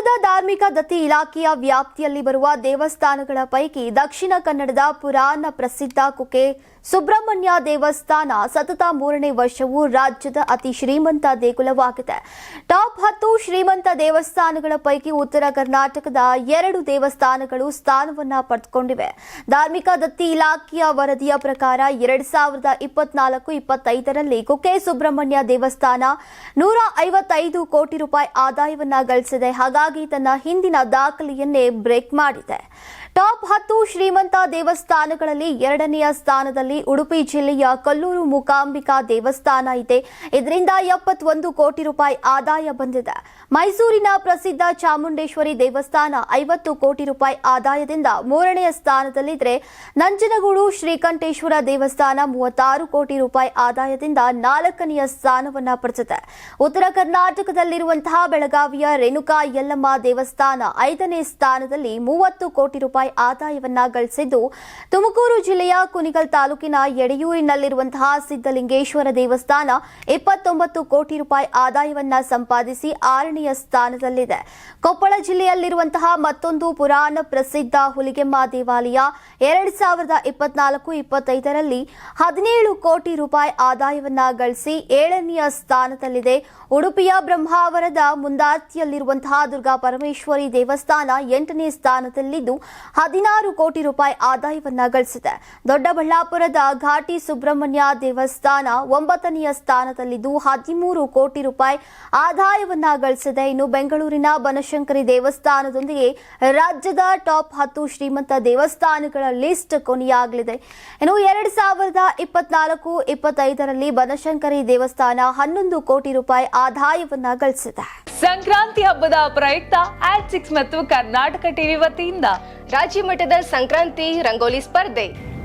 ರಾಜ್ಯದ ಧಾರ್ಮಿಕ ದತ್ತಿ ಇಲಾಖೆಯ ವ್ಯಾಪ್ತಿಯಲ್ಲಿ ಬರುವ ದೇವಸ್ಥಾನಗಳ ಪೈಕಿ ದಕ್ಷಿಣ ಕನ್ನಡದ ಪುರಾಣ ಪ್ರಸಿದ್ಧ ಕುಕೆ ಸುಬ್ರಹ್ಮಣ್ಯ ದೇವಸ್ಥಾನ ಸತತ ಮೂರನೇ ವರ್ಷವೂ ರಾಜ್ಯದ ಅತಿ ಶ್ರೀಮಂತ ದೇಗುಲವಾಗಿದೆ. ಟಾಪ್ ಹತ್ತು ಶ್ರೀಮಂತ ದೇವಸ್ಥಾನಗಳ ಪೈಕಿ ಉತ್ತರ ಕರ್ನಾಟಕದ ಎರಡು ದೇವಸ್ಥಾನಗಳು ಸ್ಥಾನವನ್ನ ಪಡೆದುಕೊಂಡಿವೆ. ಧಾರ್ಮಿಕ ದತ್ತಿ ಇಲಾಖೆಯ ವರದಿಯ ಪ್ರಕಾರ ಎರಡ್ ಸಾವಿರದ ಇಪ್ಪತ್ನಾಲ್ಕು ಇಪ್ಪತ್ತೈದರಲ್ಲಿ ಕುಕ್ಕೆ ಸುಬ್ರಹ್ಮಣ್ಯ ದೇವಸ್ಥಾನ ನೂರ ಐವತ್ತೈದು ಕೋಟಿ ರೂಪಾಯಿ ಆದಾಯವನ್ನ ಗಳಿಸಿದೆ. ಹಾಗಾಗಿ ತನ್ನ ಹಿಂದಿನ ದಾಖಲೆಯನ್ನೇ ಬ್ರೇಕ್ ಮಾಡಿದೆ. ಟಾಪ್ ಹತ್ತು ಶ್ರೀಮಂತ ದೇವಸ್ಥಾನಗಳಲ್ಲಿ ಎರಡನೆಯ ಸ್ಥಾನದಲ್ಲಿ ಉಡುಪಿ ಜಿಲ್ಲೆಯ ಕಲ್ಲೂರು ಮೂಕಾಂಬಿಕಾ ದೇವಸ್ಥಾನ ಇದೆ. ಇದರಿಂದ ಎಪ್ಪತ್ತೊಂದು ಕೋಟಿ ರೂಪಾಯಿ ಆದಾಯ ಬಂದಿದೆ. ಮೈಸೂರಿನ ಪ್ರಸಿದ್ಧ ಚಾಮುಂಡೇಶ್ವರಿ ದೇವಸ್ಥಾನ ಐವತ್ತು ಕೋಟಿ ರೂಪಾಯಿ ಆದಾಯದಿಂದ ಮೂರನೆಯ ಸ್ಥಾನದಲ್ಲಿದ್ದರೆ ನಂಜನಗೂಡು ಶ್ರೀಕಂಠೇಶ್ವರ ದೇವಸ್ಥಾನ ಮೂವತ್ತಾರು ಕೋಟಿ ರೂಪಾಯಿ ಆದಾಯದಿಂದ ನಾಲ್ಕನೆಯ ಸ್ಥಾನವನ್ನು ಪಡೆದಿದೆ. ಉತ್ತರ ಕರ್ನಾಟಕದಲ್ಲಿರುವಂತಹ ಬೆಳಗಾವಿಯ ರೇಣುಕಾ ಯಲ್ಲಮ್ಮ ದೇವಸ್ಥಾನ ಐದನೇ ಸ್ಥಾನದಲ್ಲಿ ಮೂವತ್ತು ಕೋಟಿ ರೂಪಾಯಿ ಆದಾಯವನ್ನು ಗಳಿಸಿದ್ದು ತುಮಕೂರು ಜಿಲ್ಲೆಯ ಕುನಿಗಲ್ ತಾಲೂಕಿನ ಯಡಿಯೂರಿನಲ್ಲಿರುವಂತಹ ಸಿದ್ದಲಿಂಗೇಶ್ವರ ದೇವಸ್ಥಾನ ಇಪ್ಪತ್ತೊಂಬತ್ತು ಕೋಟಿ ರೂಪಾಯಿ ಆದಾಯವನ್ನ ಸಂಪಾದಿಸಿ ಆರನೆಯ ಸ್ಥಾನದಲ್ಲಿದೆ. ಕೊಪ್ಪಳ ಜಿಲ್ಲೆಯಲ್ಲಿರುವಂತಹ ಮತ್ತೊಂದು ಪುರಾಣ ಪ್ರಸಿದ್ಧ ಹುಲಿಗೆಮ್ಮ ದೇವಾಲಯ ಎರಡ್ ಸಾವಿರದ ಇಪ್ಪತ್ನಾಲ್ಕು ಇಪ್ಪತ್ತೈದರಲ್ಲಿ ಹದಿನೇಳು ಕೋಟಿ ರೂಪಾಯಿ ಆದಾಯವನ್ನ ಗಳಿಸಿ ಏಳನೆಯ ಸ್ಥಾನದಲ್ಲಿದೆ. ಉಡುಪಿಯ ಬ್ರಹ್ಮಾವರದ ಮುಂದಾತಿಯಲ್ಲಿರುವಂತಹ ದುರ್ಗಾ ಪರಮೇಶ್ವರಿ ದೇವಸ್ಥಾನ ಎಂಟನೇ ಸ್ಥಾನದಲ್ಲಿದ್ದು ಹದಿನಾರು ಕೋಟಿ ರೂಪಾಯಿ ಆದಾಯವನ್ನ ಗಳಿಸಿದೆ. ದೊಡ್ಡಬಳ್ಳಾಪುರದ ಘಾಟಿ ಸುಬ್ರಹ್ಮಣ್ಯ ದೇವಸ್ಥಾನ ಒಂಬತ್ತನೆಯ ಸ್ಥಾನದಲ್ಲಿದ್ದು ಹದಿಮೂರು ಕೋಟಿ ರೂಪಾಯಿ ಆದಾಯವನ್ನ ಗಳಿಸಿದೆ ಇನ್ನು ಬೆಂಗಳೂರಿನ ಬನಶಂಕರಿ ದೇವಸ್ಥಾನದೊಂದಿಗೆ ರಾಜ್ಯದ ಟಾಪ್ ಹತ್ತು ಶ್ರೀಮಂತ ದೇವಸ್ಥಾನಗಳ ಲಿಸ್ಟ್ ಕೊನೆಯಾಗಲಿದೆ. ಇನ್ನು ಎರಡು ಸಾವಿರದ ಇಪ್ಪತ್ನಾಲ್ಕು ಇಪ್ಪತ್ತೈದರಲ್ಲಿ ಬನಶಂಕರಿ ದೇವಸ್ಥಾನ ಹನ್ನೊಂದು ಕೋಟಿ ರೂಪಾಯಿ ಆದಾಯವನ್ನ ಗಳಿಸಿದೆ ಸಂಕ್ರಾಂತಿ ಹಬ್ಬದ ಪ್ರಯುಕ್ತ ಆಟ್ ಸಿಕ್ಸ್ ಮತ್ತು ಕರ್ನಾಟಕ ಟಿವಿ ವತಿಯಿಂದ ರಾಜ್ಯ ಮಟ್ಟದ ಸಂಕ್ರಾಂತಿ ರಂಗೋಲಿ ಸ್ಪರ್ಧೆ.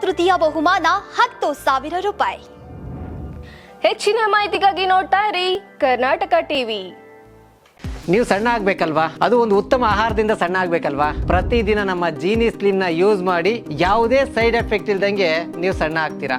ತೃತೀಯ ಬಹುಮಾನ ಹತ್ತು ಸಾವಿರ ರೂಪಾಯಿ. ಹೆಚ್ಚಿನ ಮಾಹಿತಿಗಾಗಿ ನೋಡ್ತಾ ಇರಿ ಕರ್ನಾಟಕ ಟಿವಿ. ನೀವು ಸಣ್ಣ ಆಗ್ಬೇಕಲ್ವಾ? ಅದು ಒಂದು ಉತ್ತಮ ಆಹಾರದಿಂದ ಸಣ್ಣ ಆಗ್ಬೇಕಲ್ವಾ? ಪ್ರತಿದಿನ ನಮ್ಮ ಜೀನಿ ಸ್ಲಿಮ್ನ ಯೂಸ್ ಮಾಡಿ ಯಾವುದೇ ಸೈಡ್ ಎಫೆಕ್ಟ್ ಇಲ್ದಂಗೆ ನೀವು ಸಣ್ಣ ಆಗ್ತೀರಾ?